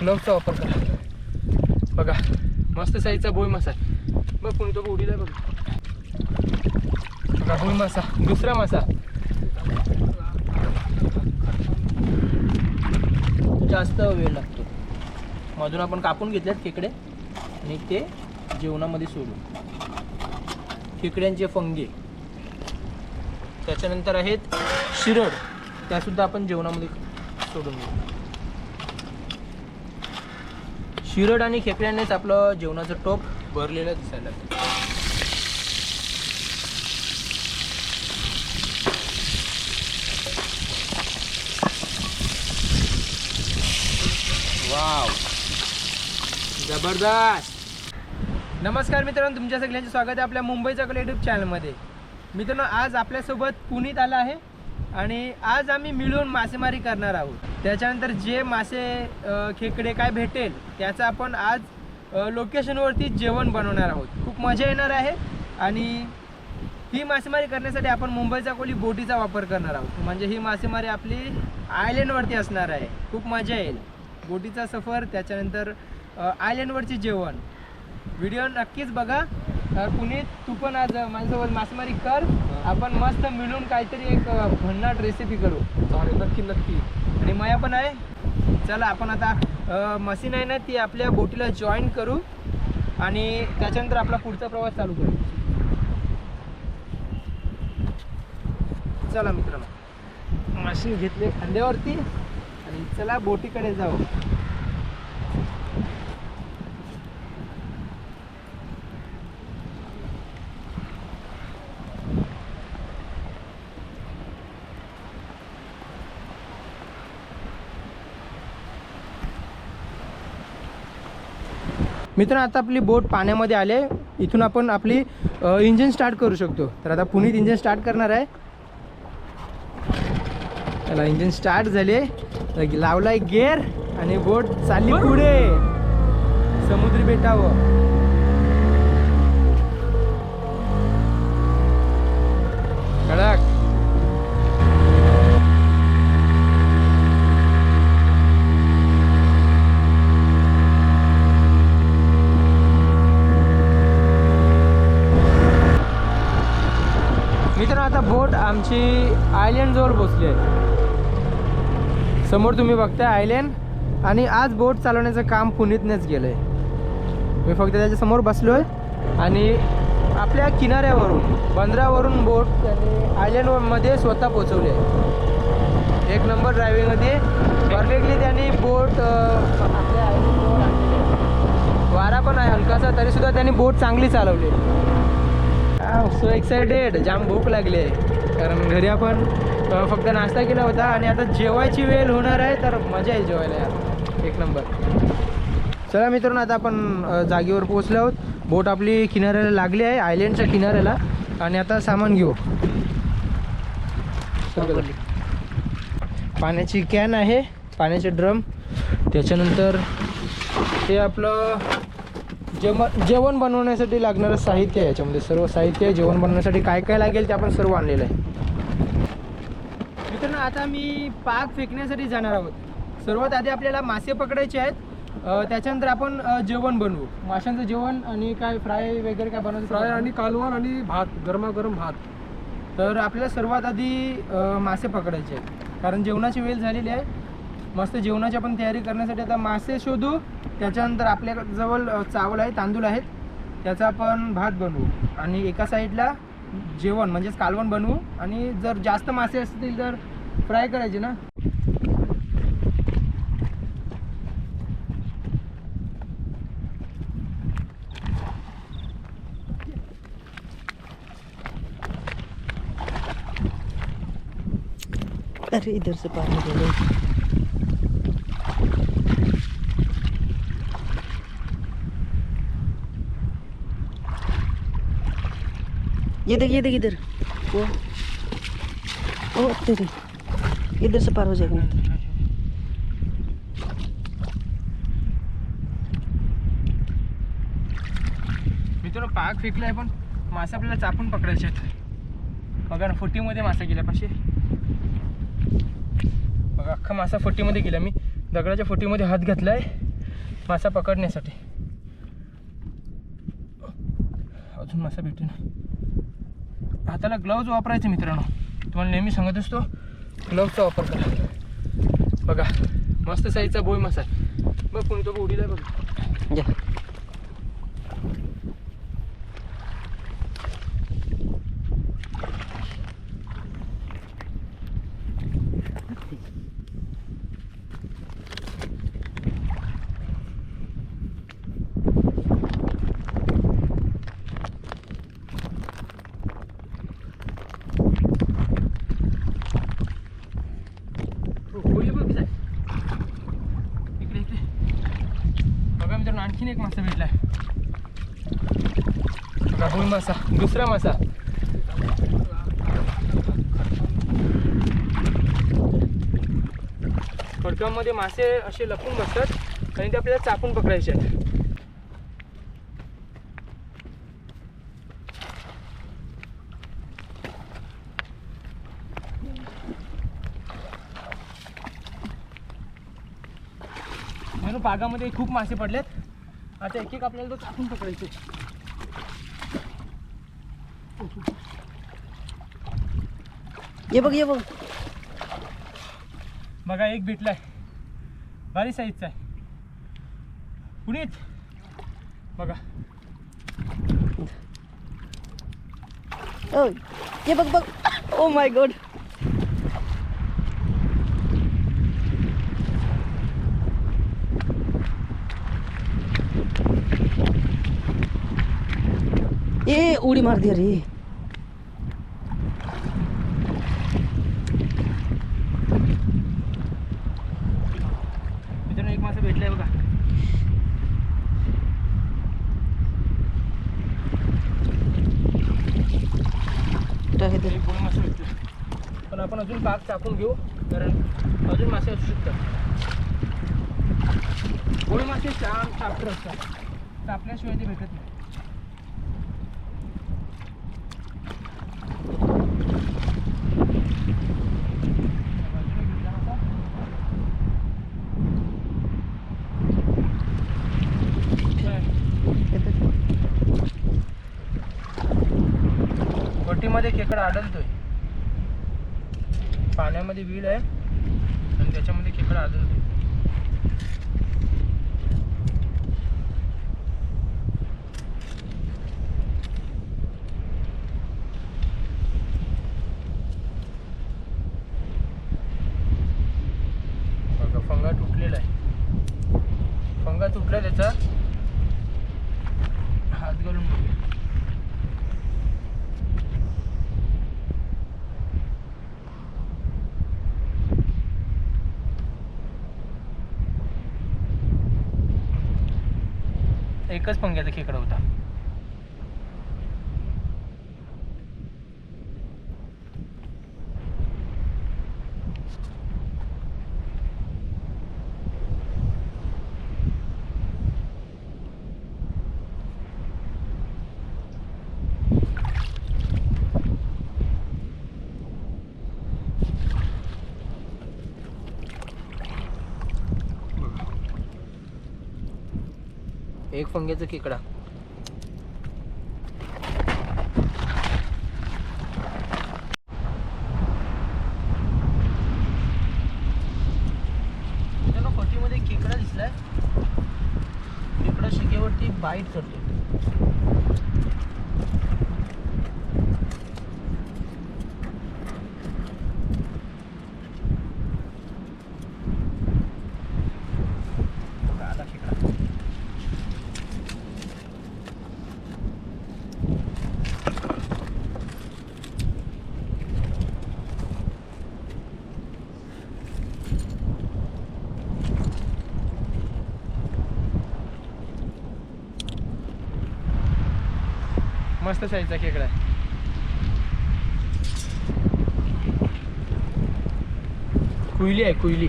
ग्लोव्हचा वापर करा. बघा मस्त साईजचा भोई मासा बघ कोणी तो उडीला बघ. बघा भोई मासा दुसरा मासा. जास्त वेळ लागतो. मधून आपण कापून घेतल्यात तिकडे आणि ते जेवणामध्ये सोडू खेकड्यांचे फंगे. त्याच्यानंतर आहेत शिरड. त्यासुद्धा आपण जेवणामध्ये सोडून घेऊ शिरड आणि खेकड्यांनीच आपलं जेवणाचं टोप भरलेलं दिसायला लागतं वाव. जबरदस्त. नमस्कार मित्रांनो तुमच्या सगळ्यांचे स्वागत आहे आपल्या मुंबईच्या कला यूट्यूब चॅनलमध्ये मित्रांनो आज आपल्यासोबत पुणीत आला आहे आणि आज आम्ही मिळून मासेमारी करणार आहोत. त्याच्यानंतर जे मासे खेकडे काय भेटेल त्याचं आपण आज लोकेशनवरती जेवण बनवणार आहोत. खूप मजा येणार आहे आणि ही मासेमारी करण्यासाठी आपण मुंबईचा कोली बोटीचा वापर करणार आहोत. म्हणजे ही मासेमारी आपली आयलंडवरती असणार आहे. खूप मजा येईल. बोटीचा सफर त्याच्यानंतर आयलँडवरची जेवण. व्हिडिओ नक्कीच बघा. पुनीत तू पण आज माझ्यासोबत मासेमारी कर. आपण मस्त मिळून काहीतरी एक भन्नाट रेसिपी करू. चालेल नक्की नक्की. आणि माया पण आहे. चला आपण आता मशीन आहे ना ती आपल्या बोटीला जॉईन करू. आणि त्याच्यानंतर आपला पुढचा प्रवास चालू करू. चला मित्रांनो. मशीन घेतले. खांद्यावरती. आणि चला बोटीकडे जाऊ. मित्रांनो आता आपली बोट पाण्यामध्ये आले इथून आपण आपली इंजिन स्टार्ट करू शकतो. तर आता पुनीत इंजिन स्टार्ट करणार आहे. त्याला इंजिन स्टार्ट झाले लावलाय गेअर आणि बोट चालली पुढे. समुद्री बेटावर. कडक मित्रांनो आता बोट आमची आयलँडजवळ पोचली आहे. समोर तुम्ही बघताय आयलँड आणि आज बोट चालवण्याचं काम पुनीतनेच गेलं आहे मी फक्त त्याच्यासमोर बसलो आहे आणि आपल्या किनाऱ्यावरून बंदरावरून बोट आयलँडमध्ये स्वतः पोचवली आहे. एक नंबर ड्रायव्हिंगमध्ये परफेक्टली त्यांनी बोट आपल्या आयलँडजवळ वारा पण आहे हलकासा तरीसुद्धा त्यांनी बोट चांगली चालवली. सो एक्सायटेड जाम भूक लागली आहे. कारण घरी आपण फक्त नाश्ता केला होता आणि आता जेवायची वेळ होणार आहे तर मजा येईल जेवायला यार. एक नंबर. चला मित्रांनो आता आपण जागेवर पोहोचलो आहोत. बोट आपली किनाऱ्याला लागली आहे आयलँडच्या किनाऱ्याला. आणि आता सामान घेऊ. पाण्याची कॅन आहे पाण्याचे ड्रम त्याच्यानंतर हे आपलं जेवण जेवण बनवण्यासाठी लागणारं साहित्य आहे याच्यामध्ये. सर्व साहित्य आहे जेवण बनवण्यासाठी काय काय लागेल ते आपण सर्व आणलेलं आहे. मित्रांनो आता मी पाक फेकण्यासाठी जाणार आहोत. सर्वात आधी आपल्याला मासे पकडायचे आहेत. त्याच्यानंतर आपण जेवण बनवू. माशांचं जेवण आणि काय फ्राय वगैरे काय बनवायचं? फ्राय आणि कालवण आणि भात गरमागरम भात. तर आपल्याला सर्वात आधी मासे पकडायचे आहेत. कारण जेवणाची वेळ झालेली आहे. मस्त जेवणाची आपण तयारी करण्यासाठी आता मासे शोधू. त्याच्यानंतर आपल्याजवळ जवळ चावल आहे तांदूळ आहेत. त्याचा आपण भात बनवू. आणि एका साईडला जेवण म्हणजेच कालवण बनवू. आणि जर जास्त मासे असतील तर फ्राय करायचे ना. अरे इधर से पार ये देख ये इधर। वो। ओ तेरे इधर। से पार हो जाएगा नहीं तो। मित्रांनो पाक आहे पण मासे आपल्याला चापून पकडायचे आहेत. बघा ना फुटीमध्ये मासा गेला पाशी बघा अख्खा मासा फुटीमध्ये गेला. मी दगडाच्या फुटीमध्ये हात घातलाय मासा पकडण्यासाठी. अजून मासा भेटू ना हाताला ग्लव्ज वापरायचे मित्रांनो. तुम्हाला नेहमी सांगत असतो ग्लव्जचा वापर करा. बघा मस्त साईजचा बोई मासा बघ कोणी तो उडीला बघ. घ्या होळी बघ जाय इकडे इकडे बघा मित्रांनो आणखीन एक मासा भेटलाय बघा मासा दुसरा मासा. खडकामध्ये मासे असे लपून बसतात आणि ते आपल्याला चापून पकडायचे आहेत. म्हणून बागामध्ये खूप मासे पडलेत. आता एक एक आपल्याला तो चाकून पकडायचे ये बघ ये बघ. बघा एक भेटलाय. भारी साईजचा आहे. कुणीत बघा. ओ ये बघ बघ. ओ माय गॉड ए उडी मार दिया रे मित्रांनो एक मासा भेटलाय बघा राहे दे एक गोळा मासा भेटला पण पाक चापून घेऊ कारण अजून मासे असू शकतात. गोळी मासे छान चापटर असतात चापल्याशिवाय ते भेटत नाही. बोटीमध्ये खेकडा आढळतोय. पाण्यामध्ये विहीर आहे आणि त्याच्यामध्ये खेकडा अजून बघा फंगा तुटलेला आहे फंगा तुटला त्याचा हात घालून बघूया एकच पंग्याचा खेकडा होता. एक फंग्याचा खेकडा मित्रांनो खेकडा दिसलाय. खेकडा शिकेवरती बाईट करतो आला खेकडा मस्त साईजचा खेकडा आहे. कुयली आहे कुयली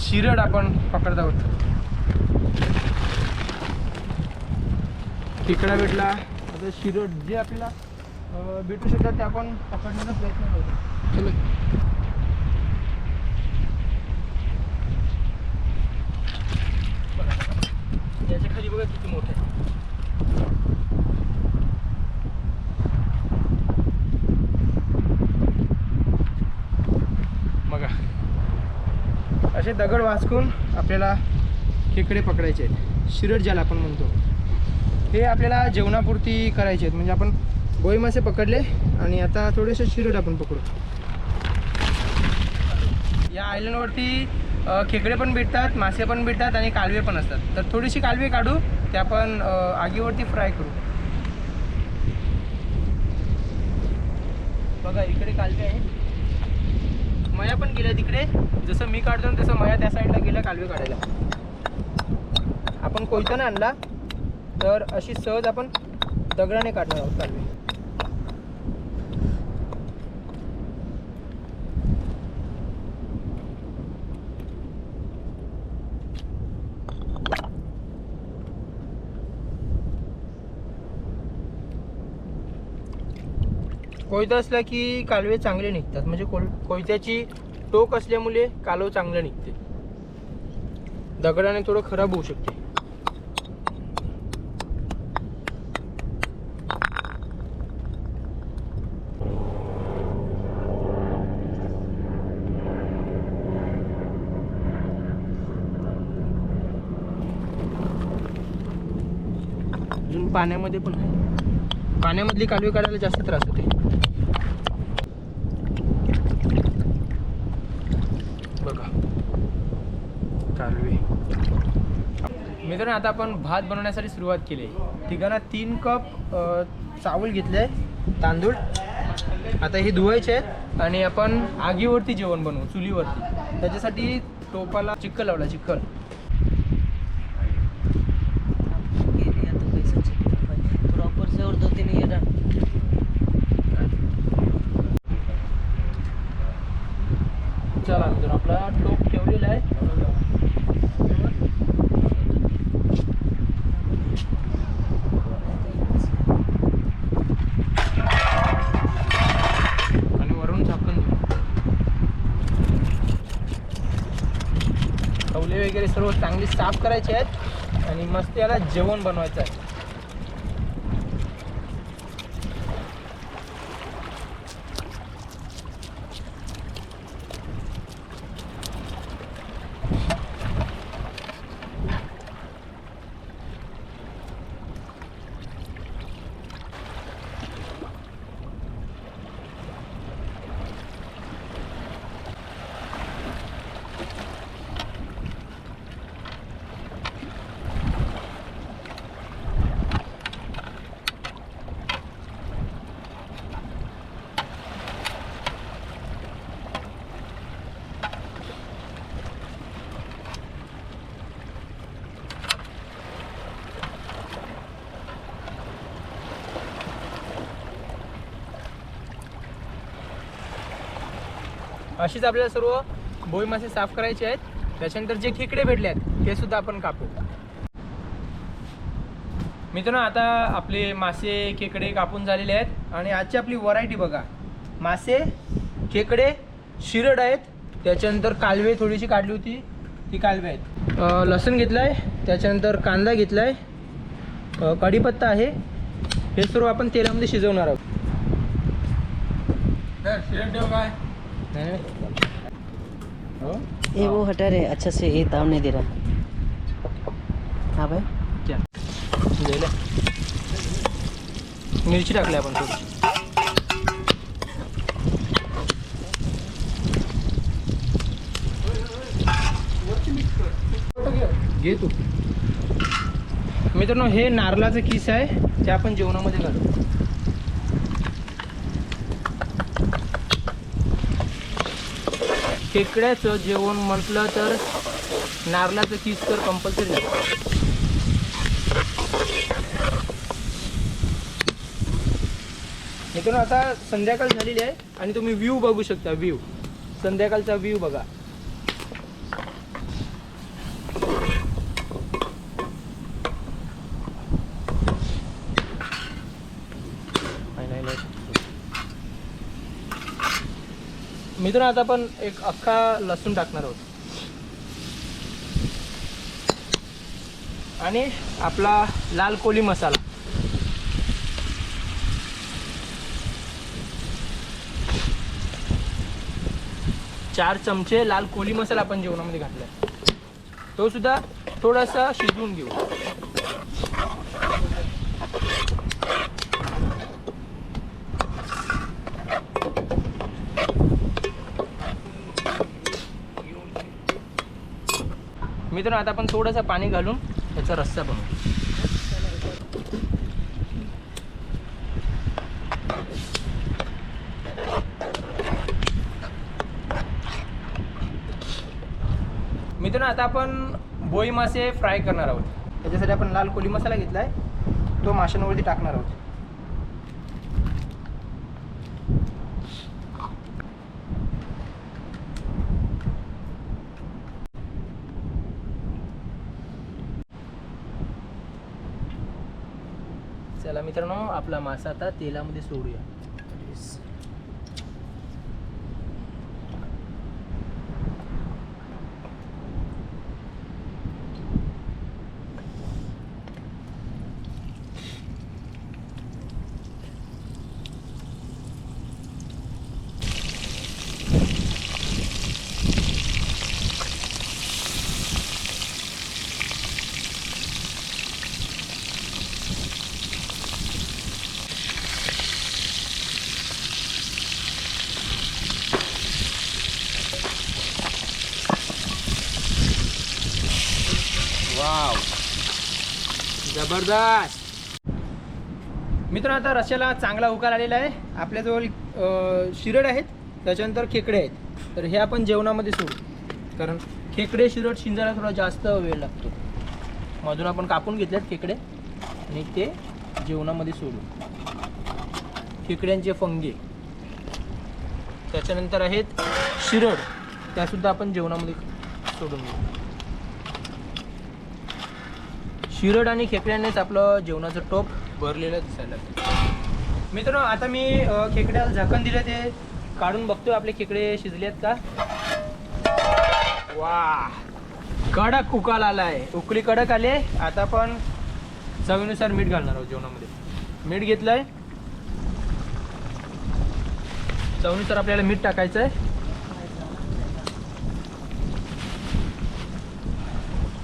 शिरड आपण पकडत आहोत तिकडा भेटला. आता शिरोड जे आपल्याला भेटू शकतात ते आपण पकडण्याचा प्रयत्न करतो चलो. याच्या खाली बघा किती मोठं आहे. बघा. असे दगड वाचकून आपल्याला खेकडे पकडायचे आहेत. शिरड ज्याला आपण म्हणतो. हे आपल्याला जेवणापुरती करायचे आहेत. म्हणजे आपण गोई मासे पकडले आणि आता थोडेसे शिरड आपण पकडू. या आयलंडवरती खेकडे पण भेटतात मासे पण भेटतात आणि कालवे पण असतात. तर थोडीशी कालवे काढू ते आपण आगीवरती फ्राय करू. बघा इकडे कालवे आहे मया पण गेल्या तिकडे. जसं मी काढतो ना तसं मया त्या साईडला गेल्या कालवे काढायला. आपण कोयता आणला. तर अशी सहज आपण दगडाने काढणार आहोत कालवे कोयता असला की कालवे चांगले निघतात. म्हणजे को कोयत्याची टोक असल्यामुळे कालव चांगलं निघते. दगडाने थोडं खराब होऊ शकते अजून पाण्यामध्ये पण आहे. पाण्यामधली कालवी काढायला जास्त त्रास होते. बघा. कालवी. मित्रांनो आता आपण भात बनवण्यासाठी सुरुवात केली. आहे ठिकाणा तीन कप चावल घेतले तांदूळ. आता हे धुवायचे आहेत. आणि आपण आगीवरती जेवण बनवू चुलीवरती. त्याच्यासाठी टोपाला चिक्कल लावला चिक्कल प्रॉपर से और दो तीन ये डाल चला मित्रांनो आपला टोप ठेवलेला आहे. आणि वरून वगैरे सर्व चांगली साफ करायची आहेत आणि मस्त याला जेवण बनवायचं आहे. अशीच आपल्याला सर्व भोई मासे साफ करायचे आहेत. त्याच्यानंतर जे खेकडे भेटले आहेत ते सुद्धा आपण कापू. मित्रांनो आता आपले मासे खेकडे कापून झालेले आहेत. आणि आजची आपली व्हरायटी बघा. मासे खेकडे शिरड आहेत. त्याच्यानंतर कालवे थोडीशी काढली होती. ती कालवे आहेत. लसूण घेतलं आहे त्याच्यानंतर कांदा घेतला आहे कढीपत्ता आहे. हे सर्व आपण तेलामध्ये शिजवणार आहोत. काय? ये वो हटा रहे अच्छा से ये ताव नहीं दे रहा। हाँ भाई। त्या. मिरची टाकली आपण थोडी घे तू। मित्रांनो हे नारळाचं किस आहे ते आपण जेवणामध्ये घालू. खेकड्याचं जेवण म्हटलं तर नारळाचं किस तर कंपल्सरी आहे. मित्रांनो आता संध्याकाळ झालेली आहे आणि तुम्ही व्ह्यू बघू शकता व्ह्यू संध्याकाळचा व्ह्यू बघा. मित्रांनो आता आपण एक अख्खा लसूण टाकणार आहोत. आणि आपला लाल कोली मसाला. चार चमचे लाल कोली मसाला आपण जेवणामध्ये घातलाय. तो सुद्धा थोडासा शिजवून घेऊ. मित्रांनो आता आपण थोडंसं पाणी घालून त्याचा रस्सा बनवू. मित्रांनो आता आपण बोई मासे फ्राय करणार आहोत. त्याच्यासाठी आपण लाल कोली मसाला घेतला आहे तो माशांवरती टाकणार आहोत. चला मित्रांनो आपला मासा आता तेलामध्ये सोडूया. वाव जबरदस्त मित्र आता रश्याला चांगला उकाल आलेला आहे. आपल्याजवळ शिरड आहेत त्याच्यानंतर खेकडे आहेत. तर हे आपण जेवणामध्ये सोडू. कारण खेकडे शिरड शिंजायला थोडा जास्त वेळ लागतो. मधून आपण कापून घेतल्यात खेकडे. आणि ते जेवणामध्ये सोडू. खेकड्यांचे फंगे. त्याच्यानंतर आहेत शिरड. त्यासुद्धा आपण जेवणामध्ये सोडून घेऊ शिरोड आणि खेकड्यानेच आपलं जेवणाचं टोप भरलेलं दिसायला लागतं मित्रांनो आता मी खेकड्याला झाकण दिलं ते काढून बघतोय. आपले खेकडे शिजलेत का? वा! कडक उकाल आलाय. उकळी कडक आले. आता आपण चवीनुसार मीठ घालणार आहोत जेवणामध्ये. मीठ घेतलंय. चवीनुसार आपल्याला मीठ टाकायचं आहे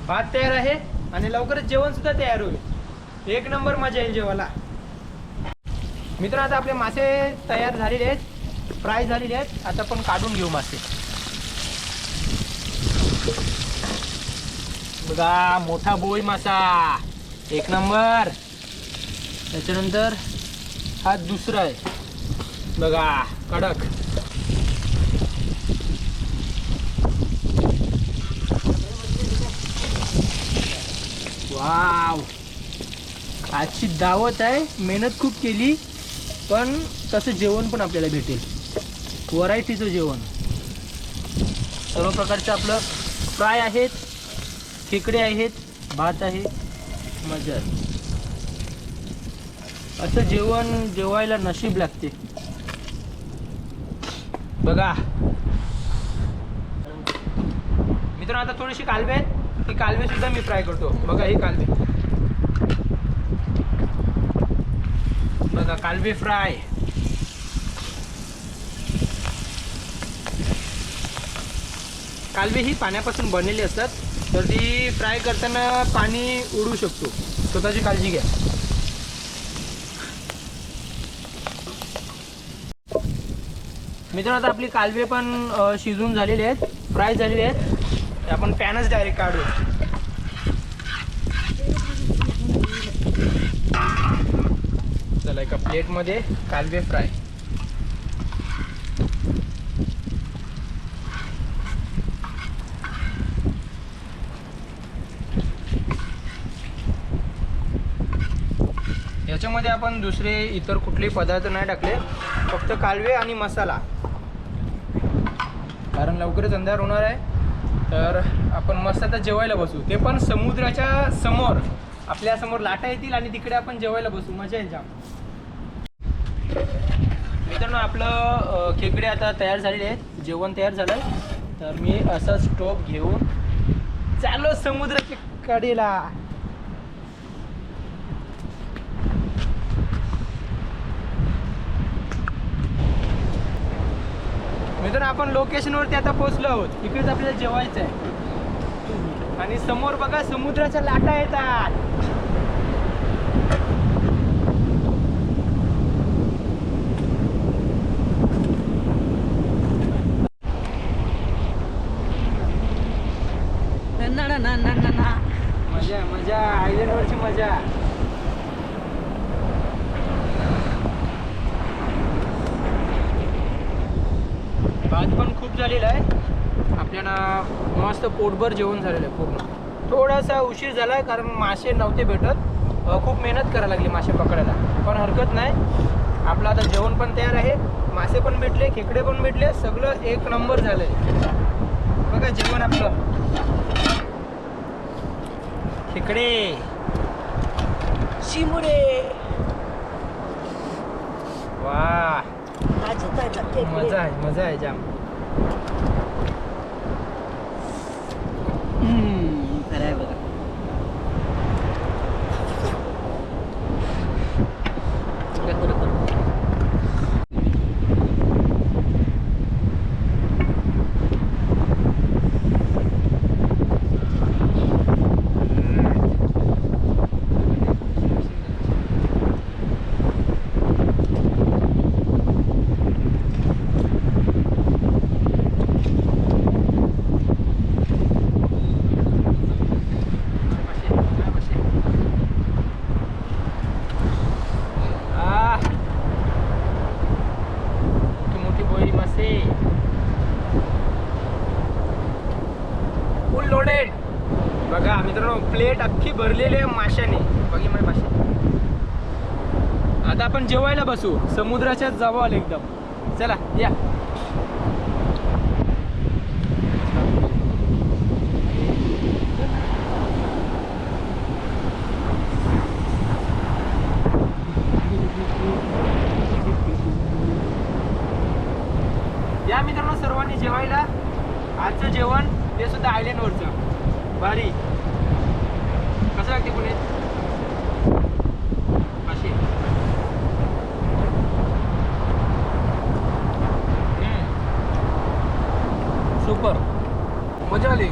भात तयार आहे. आणि लवकरच जेवण सुद्धा तयार होईल. एक नंबर मजा येईल जेवायला. मित्र आता आपले मासे तयार झालेले आहेत फ्राय झालेले आहेत. आता आपण काढून घेऊ मासे. बघा मोठा बोई मासा. एक नंबर. त्याच्यानंतर हा दुसरा आहे. बघा कडक. वाव. आजची दावत आहे मेहनत खूप केली पण तसं जेवण पण आपल्याला भेटेल. व्हरायटीचं जेवण. सर्व प्रकारचं आपलं फ्राय आहेत खेकडे आहेत भात आहे मजा आहे. असं जेवण जेवायला नशीब लागते. बघा. मित्रांनो आता थोडीशी कालवे ही कालवे सुद्धा मी फ्राय करतो. बघा ही कालवे. बघा कालवे फ्राय कालवे ही पाण्यापासून बनलेली असतात तर ती फ्राय करताना पाणी उडू शकतो. स्वतःची काळजी घ्या. मित्रांनो आता आपली कालवे पण शिजून झालेली आहेत फ्राय झालेली आहेत. आपण पॅनच डायरेक्ट काढू. चला एका प्लेटमध्ये कालवे फ्राय याच्यामध्ये आपण दुसरे इतर कुठलेही पदार्थ नाही टाकले फक्त कालवे आणि मसाला. कारण लवकरच अंधार होणार आहे. तर आपण मस्त आता जेवायला बसू. ते पण समुद्राच्या समोर. आपल्यासमोर लाटा येतील आणि तिकडे आपण जेवायला बसू. मजा येईल जाम. मित्रांनो आपलं खेकडे आता तयार झालेले आहेत. जेवण तयार झालंय. तर मी असा स्टोप घेऊन चालो समुद्राच्या कडेला. मित्रांनो आपण लोकेशनवरती आता पोहोचलो आहोत. इकडेच आपल्याला जेवायचं आहे. आणि समोर बघा समुद्राच्या लाटा येतात. मजा मजा. आयलंडवरची मजा. भात पण खूप झालेला आहे. आपल्याला मस्त पोटभर जेवण झालेलं आहे पूर्ण. थोडासा उशीर झाला आहे कारण मासे नव्हते भेटत. खूप मेहनत करायला लागली मासे पकडायला. पण हरकत नाही. आपलं आता जेवण पण तयार आहे. मासे पण भेटले खेकडे पण भेटले. सगळं एक नंबर झालं बघा जेवण आपलं. खेकडे. शिमुरे. वा ताजे ताजे खेकडे. मजा आहे मजा आहे जाम हम्म, खरं आहे बघा आह. मोठी मोठी बोई मासे फुल लोडेड बघा मित्रांनो प्लेट अख्खी भरलेली आहे माशाने. बघी माझे माशा. आता आपण जेवायला बसू. समुद्राच्या जवळ एकदम. चला या मित्रांनो सर्वांनी जेवायला आजचं जेवण ते सुद्धा आयलंडवरचं भारी कसं लागते पुणे अशी सुपर मजा आली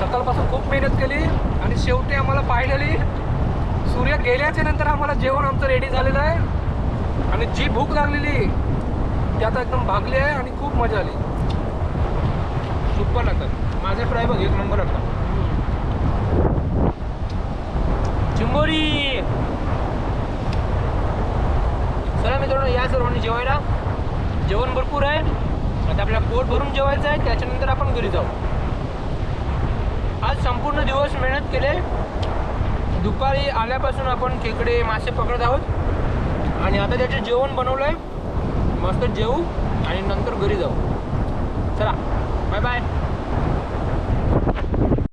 सकाळपासून खूप मेहनत केली आणि शेवटी आम्हाला फायनली सूर्य गेल्याच्यानंतर आम्हाला जेवण आमचं रेडी झालेलं आहे. आणि जी भूक लागलेली ती आता एकदम भागली आहे आणि खूप मजा आली. सुपर लागतात माझे फ्राय बघ एक नंबर लागतात चिंबोरी! चला मित्रांनो या सर्वांनी जेवायला. जेवण भरपूर आहे. आता आपल्याला पोट भरून जेवायचं आहे त्याच्यानंतर आपण घरी जाऊ. आज संपूर्ण दिवस मेहनत केले. दुपारी आल्यापासून आपण खेकडे मासे पकडत आहोत. आणि आता त्याचे जेवण बनवलं आहे मस्त जेवू आणि नंतर घरी जाऊ. चला बाय बाय